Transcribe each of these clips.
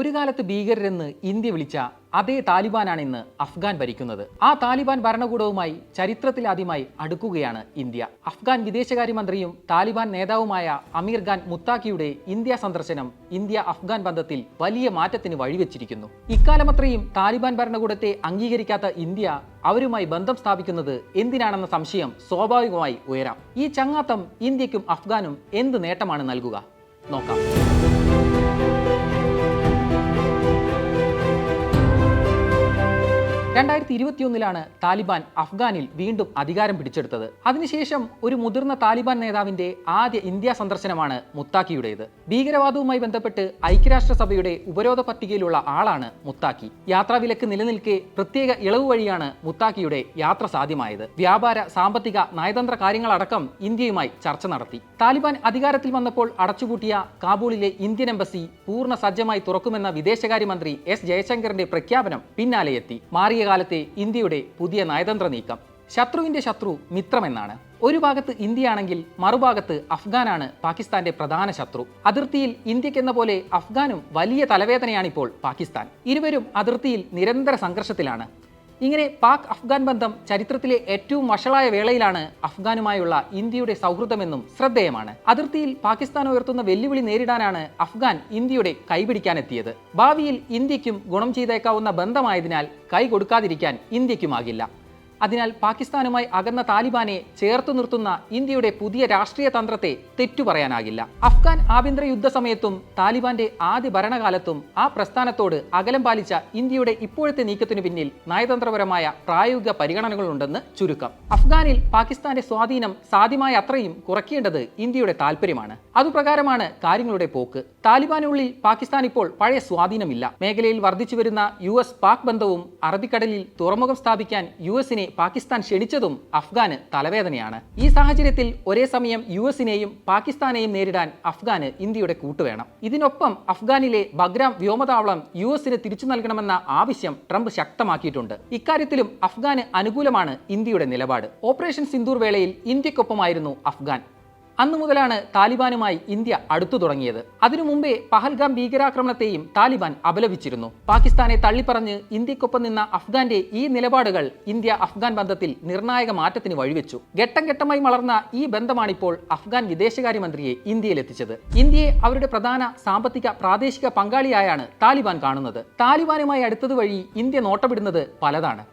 ഒരു കാലത്ത് ഭീകരരെന്ന് ഇന്ത്യ വിളിച്ച അതേ താലിബാനാണ് ഇന്ന് അഫ്ഗാൻ ഭരിക്കുന്നത്. ആ താലിബാൻ ഭരണകൂടവുമായി ചരിത്രത്തിലാദ്യമായി അടുക്കുകയാണ് ഇന്ത്യ. അഫ്ഗാൻ വിദേശകാര്യമന്ത്രിയും താലിബാൻ നേതാവുമായ അമീർ ഖാൻ മുത്താക്കിയുടെ ഇന്ത്യ സന്ദർശനം ഇന്ത്യ അഫ്ഗാൻ ബന്ധത്തിൽ വലിയ മാറ്റത്തിന് വഴിവെച്ചിരിക്കുന്നു. ഇക്കാലമത്രയും താലിബാൻ ഭരണകൂടത്തെ അംഗീകരിക്കാത്ത ഇന്ത്യ അവരുമായി ബന്ധം സ്ഥാപിക്കുന്നത് എന്തിനാണെന്ന സംശയം സ്വാഭാവികമായി ഉയരാം. ഈ ചങ്ങാത്തം ഇന്ത്യക്കും അഫ്ഗാനും എന്ത് നേട്ടമാണ് നൽകുക? നോക്കാം. രണ്ടായിരത്തി ഇരുപത്തിയൊന്നിലാണ് താലിബാൻ അഫ്ഗാനിൽ വീണ്ടും അധികാരം പിടിച്ചെടുത്തത്. അതിനുശേഷം ഒരു മുതിർന്ന താലിബാൻ നേതാവിന്റെ ആദ്യ ഇന്ത്യ സന്ദർശനമാണ് മുത്താക്കിയുടേത്. ഭീകരവാദവുമായി ബന്ധപ്പെട്ട് ഐക്യരാഷ്ട്രസഭയുടെ ഉപരോധ പട്ടികയിലുള്ള ആളാണ് മുത്താക്കി. യാത്രാവിലക്ക് നിലനിൽക്കെ പ്രത്യേക ഇളവ് വഴിയാണ് മുത്താക്കിയുടെ യാത്ര സാധ്യമായത്. വ്യാപാര സാമ്പത്തിക നയതന്ത്ര കാര്യങ്ങളടക്കം ഇന്ത്യയുമായി ചർച്ച നടത്തി. താലിബാൻ അധികാരത്തിൽ വന്നപ്പോൾ അടച്ചുപൂട്ടിയ കാബൂളിലെ ഇന്ത്യൻ എംബസി പൂർണ സജ്ജമായി തുറക്കുമെന്ന വിദേശകാര്യമന്ത്രി എസ് ജയശങ്കറിന്റെ പ്രഖ്യാപനം പിന്നാലെ എത്തി മാറിയ കാലത്തെ ഇന്ത്യയുടെ പുതിയ നയതന്ത്ര നീക്കം. ശത്രുവിന്റെ ശത്രു മിത്രമെന്നാണ്. ഒരു ഭാഗത്ത് ഇന്ത്യയാണെങ്കിൽ മറുഭാഗത്ത് അഫ്ഗാനാണ് പാകിസ്ഥാന്റെ പ്രധാന ശത്രു. അതിർത്തിയിൽ ഇന്ത്യക്കെന്ന പോലെ അഫ്ഗാനും വലിയ തലവേദനയാണിപ്പോൾ പാകിസ്ഥാൻ. ഇരുവരും അതിർത്തിയിൽ നിരന്തര സംഘർഷത്തിലാണ്. ഇങ്ങനെ പാക് അഫ്ഗാൻ ബന്ധം ചരിത്രത്തിലെ ഏറ്റവും വഷളായ വേളയിലാണ് അഫ്ഗാനുമായുള്ള ഇന്ത്യയുടെ സൗഹൃദമെന്നും ശ്രദ്ധേയമാണ്. അതിർത്തിയിൽ പാകിസ്ഥാൻ ഉയർത്തുന്ന വെല്ലുവിളി നേരിടാനാണ് അഫ്ഗാൻ ഇന്ത്യയുടെ കൈപിടിക്കാനെത്തിയത്. ഭാവിയിൽ ഇന്ത്യക്കും ഗുണം ചെയ്തേക്കാവുന്ന ബന്ധമായതിനാൽ കൈ കൊടുക്കാതിരിക്കാൻ ഇന്ത്യക്കുമാകില്ല അതിനാൽ പാകിസ്ഥാനുമായി അകന്ന താലിബാനെ ചേർത്തു നിർത്തുന്ന ഇന്ത്യയുടെ പുതിയ രാഷ്ട്രീയ തന്ത്രത്തെ തെറ്റു പറയാനാകില്ല. അഫ്ഗാൻ ആഭ്യന്തര യുദ്ധ സമയത്തും താലിബാന്റെ ആദ്യ ഭരണകാലത്തും ആ പ്രസ്ഥാനത്തോട് അകലം പാലിച്ച ഇന്ത്യയുടെ ഇപ്പോഴത്തെ നീക്കത്തിനു പിന്നിൽ നയതന്ത്രപരമായ പ്രായോഗിക പരിഗണനകളുണ്ടെന്ന് ചുരുക്കം. അഫ്ഗാനിൽ പാകിസ്ഥാന്റെ സ്വാധീനം സാധ്യമായ അത്രയും കുറയ്ക്കേണ്ടത് ഇന്ത്യയുടെ താല്പര്യമാണ് അതുപ്രകാരമാണ് കാര്യങ്ങളുടെ പോക്ക്. താലിബാനുള്ളിൽ പാകിസ്ഥാൻ ഇപ്പോൾ പഴയ സ്വാധീനമില്ല. മേഖലയിൽ വർദ്ധിച്ചു വരുന്ന യു എസ് പാക് ബന്ധവും അറബിക്കടലിൽ തുറമുഖം സ്ഥാപിക്കാൻ യു എസിനെ പാകിസ്ഥാൻ ക്ഷണിച്ചതും അഫ്ഗാന് തലവേദനയാണ്. ഈ സാഹചര്യത്തിൽ ഒരേ സമയം യു എസിനെയും പാകിസ്ഥാനെയും നേരിടാൻ അഫ്ഗാന് ഇന്ത്യയുടെ കൂട്ടുവേണം ഇതിനൊപ്പം അഫ്ഗാനിലെ ബഗ്രാം വ്യോമതാവളം യു എസിന് തിരിച്ചു നൽകണമെന്ന ആവശ്യം ട്രംപ് ശക്തമാക്കിയിട്ടുണ്ട്. ഇക്കാര്യത്തിലും അഫ്ഗാന് അനുകൂലമാണ് ഇന്ത്യയുടെ നിലപാട്. ഓപ്പറേഷൻ സിന്ദൂർ വേളയിൽ ഇന്ത്യക്കൊപ്പമായിരുന്നു അഫ്ഗാൻ. അന്നു മുതലാണ് താലിബാനുമായി ഇന്ത്യ അടുത്തു തുടങ്ങിയത്. അതിനു മുമ്പേ പഹൽഗാം ഭീകരാക്രമണത്തെയും താലിബാൻ അപലപിച്ചിരുന്നു. പാകിസ്ഥാനെ തള്ളിപ്പറഞ്ഞ് ഇന്ത്യക്കൊപ്പം നിന്ന അഫ്ഗാന്റെ ഈ നിലപാടുകൾ ഇന്ത്യ അഫ്ഗാൻ ബന്ധത്തിൽ നിർണായക മാറ്റത്തിന് വഴിവെച്ചു. ഘട്ടം ഘട്ടമായി വളർന്ന ഈ ബന്ധമാണിപ്പോൾ അഫ്ഗാൻ വിദേശകാര്യമന്ത്രിയെ ഇന്ത്യയിലെത്തിച്ചത്. ഇന്ത്യയെ അവരുടെ പ്രധാന സാമ്പത്തിക പ്രാദേശിക പങ്കാളിയായാണ് താലിബാൻ കാണുന്നത്. താലിബാനുമായി അടുത്തത് വഴി ഇന്ത്യ നോട്ടമിടുന്നത് പലതാണ്.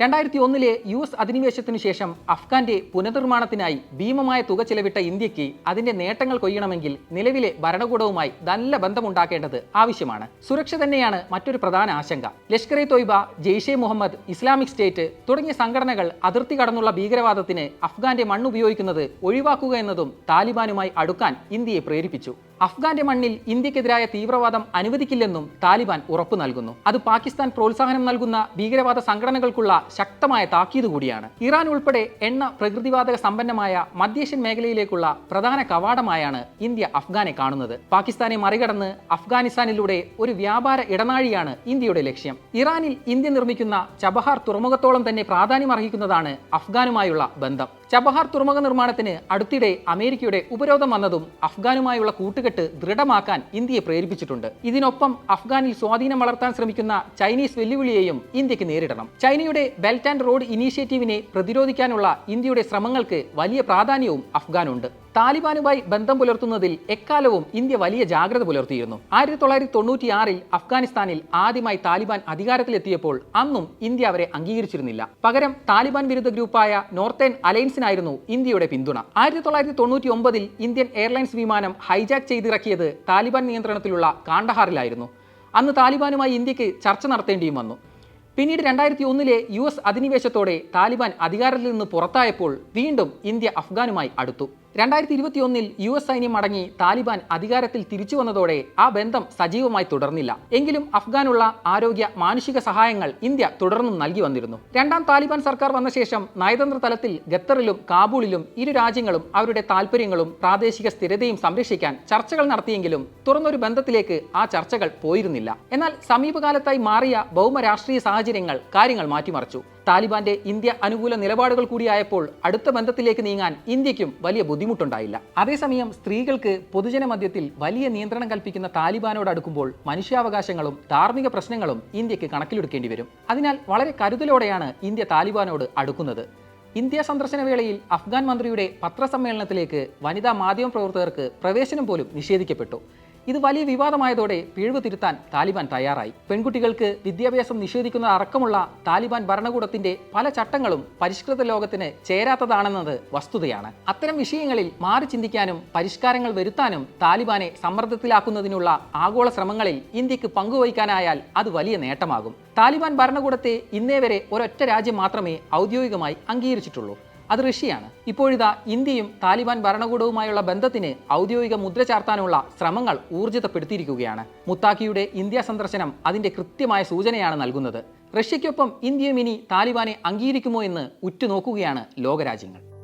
രണ്ടായിരത്തി ഒന്നിലെ യു എസ് അധിനിവേശത്തിനു ശേഷം അഫ്ഗാന്റെ പുനർനിർമ്മാണത്തിനായി ഭീമമായ തുക ചെലവിട്ട ഇന്ത്യയ്ക്ക് അതിന്റെ നേട്ടങ്ങൾ കൊയ്യണമെങ്കിൽ നിലവിലെ ഭരണകൂടവുമായി നല്ല ബന്ധമുണ്ടാക്കേണ്ടത് ആവശ്യമാണ്. സുരക്ഷ തന്നെയാണ് മറ്റൊരു പ്രധാന ആശങ്ക. ലഷ്കർ ഇ തൊയ്ബ ജെയ്ഷെ മുഹമ്മദ് ഇസ്ലാമിക് സ്റ്റേറ്റ് തുടങ്ങിയ സംഘടനകൾ അതിർത്തി കടന്നുള്ള ഭീകരവാദത്തിന് അഫ്ഗാന്റെ മണ്ണുപയോഗിക്കുന്നത് ഒഴിവാക്കുക എന്നതും താലിബാനുമായി അടുക്കാൻ ഇന്ത്യയെ പ്രേരിപ്പിച്ചു. അഫ്ഗാന്റെ മണ്ണിൽ ഇന്ത്യക്കെതിരായ തീവ്രവാദം അനുവദിക്കില്ലെന്നും താലിബാൻ ഉറപ്പു നൽകുന്നു. അത് പാകിസ്ഥാൻ പ്രോത്സാഹനം നൽകുന്ന ഭീകരവാദ സംഘടനകൾക്കുള്ള ശക്തമായ താക്കീത് കൂടിയാണ്. ഇറാൻ ഉൾപ്പെടെ എണ്ണ പ്രകൃതിവാതക സമ്പന്നമായ മധ്യേഷ്യൻ മേഖലയിലേക്കുള്ള പ്രധാന കവാടമായാണ് ഇന്ത്യ അഫ്ഗാനെ കാണുന്നത്. പാകിസ്ഥാനെ മറികടന്ന് അഫ്ഗാനിസ്ഥാനിലൂടെ ഒരു വ്യാപാര ഇടനാഴിയാണ് ഇന്ത്യയുടെ ലക്ഷ്യം. ഇറാനിൽ ഇന്ത്യ നിർമ്മിക്കുന്ന ചബഹാർ തുറമുഖത്തോളം തന്നെ പ്രാധാന്യമർഹിക്കുന്നതാണ് അഫ്ഗാനുമായുള്ള ബന്ധം. ചബഹാർ തുറമുഖ നിർമ്മാണത്തിന് അടുത്തിടെ അമേരിക്കയുടെ ഉപരോധം വന്നതും അഫ്ഗാനുമായുള്ള കൂട്ടുകെട്ട് ദൃഢമാക്കാൻ ഇന്ത്യയെ പ്രേരിപ്പിച്ചിട്ടുണ്ട്. ഇതിനൊപ്പം അഫ്ഗാനിൽ സ്വാധീനം വളർത്താൻ ശ്രമിക്കുന്ന ചൈനീസ് വെല്ലുവിളിയെയും ഇന്ത്യയ്ക്ക് നേരിടണം. ചൈനയുടെ ബെൽറ്റ് ആൻഡ് റോഡ് ഇനീഷ്യേറ്റീവിനെ പ്രതിരോധിക്കാനുള്ള ഇന്ത്യയുടെ ശ്രമങ്ങൾക്ക് വലിയ പ്രാധാന്യവും അഫ്ഗാനുണ്ട്. താലിബാനുമായി ബന്ധം പുലർത്തുന്നതിൽ എക്കാലവും ഇന്ത്യ വലിയ ജാഗ്രത പുലർത്തിയിരുന്നു. ആയിരത്തി തൊള്ളായിരത്തി തൊണ്ണൂറ്റിയാറിൽ അഫ്ഗാനിസ്ഥാനിൽ ആദ്യമായി താലിബാൻ അധികാരത്തിലെത്തിയപ്പോൾ അന്നും ഇന്ത്യ അവരെ അംഗീകരിച്ചിരുന്നില്ല. പകരം താലിബാൻ വിരുദ്ധ ഗ്രൂപ്പായ നോർത്തേൺ അലയൻസിനായിരുന്നു ഇന്ത്യയുടെ പിന്തുണ. ആയിരത്തി തൊള്ളായിരത്തി തൊണ്ണൂറ്റി ഒമ്പതിൽ ഇന്ത്യൻ എയർലൈൻസ് വിമാനം ഹൈജാക്ക് ചെയ്തിറക്കിയത് താലിബാൻ നിയന്ത്രണത്തിലുള്ള കാണ്ടഹാറിലായിരുന്നു അന്ന് താലിബാനുമായി ഇന്ത്യയ്ക്ക് ചർച്ച നടത്തേണ്ടിയും വന്നു. പിന്നീട് രണ്ടായിരത്തി ഒന്നിലെ യു എസ് അധിനിവേശത്തോടെ താലിബാൻ അധികാരത്തിൽ നിന്ന് പുറത്തായപ്പോൾ വീണ്ടും ഇന്ത്യ അഫ്ഗാനുമായി അടുത്തു. രണ്ടായിരത്തി ഇരുപത്തിയൊന്നിൽ യു എസ് സൈന്യം അടങ്ങി താലിബാൻ അധികാരത്തിൽ തിരിച്ചു വന്നതോടെ ആ ബന്ധം സജീവമായി തുടർന്നില്ല. എങ്കിലും അഫ്ഗാനുള്ള ആരോഗ്യ മാനുഷിക സഹായങ്ങൾ ഇന്ത്യ തുടർന്നും നൽകി വന്നിരുന്നു. രണ്ടാം താലിബാൻ സർക്കാർ വന്ന ശേഷം നയതന്ത്ര തലത്തിൽ ഖത്തറിലും കാബൂളിലും ഇരു രാജ്യങ്ങളും അവരുടെ താൽപ്പര്യങ്ങളും പ്രാദേശിക സ്ഥിരതയും സംരക്ഷിക്കാൻ ചർച്ചകൾ നടത്തിയെങ്കിലും തുറന്നൊരു ബന്ധത്തിലേക്ക് ആ ചർച്ചകൾ പോയിരുന്നില്ല. എന്നാൽ സമീപകാലത്തായി മാറിയ ഭൗമ രാഷ്ട്രീയ സാഹചര്യങ്ങൾ കാര്യങ്ങൾ മാറ്റിമറിച്ചു. താലിബാന്റെ ഇന്ത്യ അനുകൂല നിലപാടുകൾ കൂടിയായപ്പോൾ അടുത്ത ബന്ധത്തിലേക്ക് നീങ്ങാൻ ഇന്ത്യക്കും വലിയ ബുദ്ധിമുട്ടുണ്ടായില്ല. അതേസമയം സ്ത്രീകൾക്ക് പൊതുജന മധ്യത്തിൽ വലിയ നിയന്ത്രണം കൽപ്പിക്കുന്ന താലിബാനോട് അടുക്കുമ്പോൾ മനുഷ്യാവകാശങ്ങളും ധാർമ്മിക പ്രശ്നങ്ങളും ഇന്ത്യയ്ക്ക് കണക്കിലെടുക്കേണ്ടി വരും. അതിനാൽ വളരെ കരുതലോടെയാണ് ഇന്ത്യ താലിബാനോട് അടുക്കുന്നത്. ഇന്ത്യ സന്ദർശന വേളയിൽ അഫ്ഗാൻ മന്ത്രിയുടെ പത്രസമ്മേളനത്തിലേക്ക് വനിതാ മാധ്യമ പ്രവർത്തകർക്ക് പ്രവേശനം പോലും നിഷേധിക്കപ്പെട്ടു. ഇത് വലിയ വിവാദമായതോടെ പിഴവ് തിരുത്താൻ താലിബാൻ തയ്യാറായി. പെൺകുട്ടികൾക്ക് വിദ്യാഭ്യാസം നിഷേധിക്കുന്ന അടക്കമുള്ള താലിബാൻ ഭരണകൂടത്തിന്റെ പല ചട്ടങ്ങളും പരിഷ്കൃത ലോകത്തിന് ചേരാത്തതാണെന്നത് വസ്തുതയാണ്. അത്തരം വിഷയങ്ങളിൽ മാറി ചിന്തിക്കാനും പരിഷ്കാരങ്ങൾ വരുത്താനും താലിബാനെ സമ്മർദ്ദത്തിലാക്കുന്നതിനുള്ള ആഗോള ശ്രമങ്ങളിൽ ഇന്ത്യയ്ക്ക് പങ്കുവഹിക്കാനായാൽ അത് വലിയ നേട്ടമാകും. താലിബാൻ ഭരണകൂടത്തെ ഇന്നേ വരെ ഒരൊറ്റ രാജ്യം മാത്രമേ ഔദ്യോഗികമായി അംഗീകരിച്ചിട്ടുള്ളൂ. അത് റഷ്യയാണ് ഇപ്പോഴിതാ ഇന്ത്യയും താലിബാൻ ഭരണകൂടവുമായുള്ള ബന്ധത്തിന് ഔദ്യോഗിക മുദ്ര ചാർത്താനുള്ള ശ്രമങ്ങൾ ഊർജിതപ്പെടുത്തിയിരിക്കുകയാണ്. മുത്താക്കിയുടെ ഇന്ത്യ സന്ദർശനം അതിന്റെ കൃത്യമായ സൂചനയാണ് നൽകുന്നത്. റഷ്യയ്ക്കൊപ്പം ഇന്ത്യയും ഇനി താലിബാനെ അംഗീകരിക്കുമോ എന്ന് ഉറ്റുനോക്കുകയാണ് ലോകരാജ്യങ്ങൾ.